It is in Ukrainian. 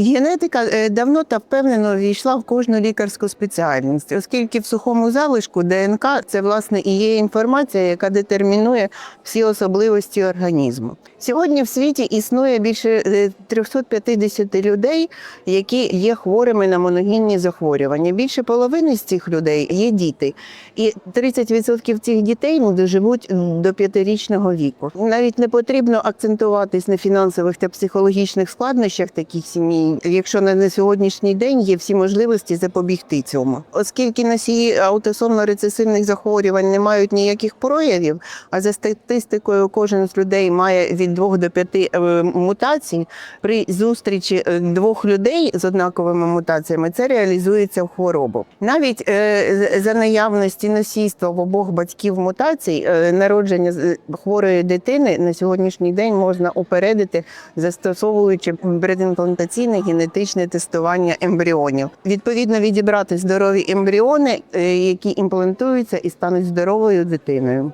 Генетика е, давно та впевнено війшла в кожну лікарську спеціальність, оскільки в сухому залишку ДНК це власне і є інформація, яка детермінує всі особливості організму. Сьогодні в світі існує більше е, 350 людей, які є хворими на моногінні захворювання. Більше половини з цих людей є діти, і 30% цих дітей доживуть до п'ятирічного віку. Навіть не потрібно акцентуватись на фінансових та психологічних складнощах таких якщо на на сьогоднішній день є всі можливості запобігти цьому, оскільки носії аутосомно-рецесивних захворювань не мають ніяких проявів. А за статистикою, кожен з людей має від 2 до 5 е, мутацій. При зустрічі е, двох людей з однаковими мутаціями це реалізується в хворобу. Навіть е, за наявності носійства в обох батьків мутацій, народження хворої дитини на сьогоднішній день можна упередити, застосовуючи предімплантаційне генетичне тестування ембріонів. Відповідно, відібрати здорові ембріони, е, які імплантуються і стануть здоровою дитиною.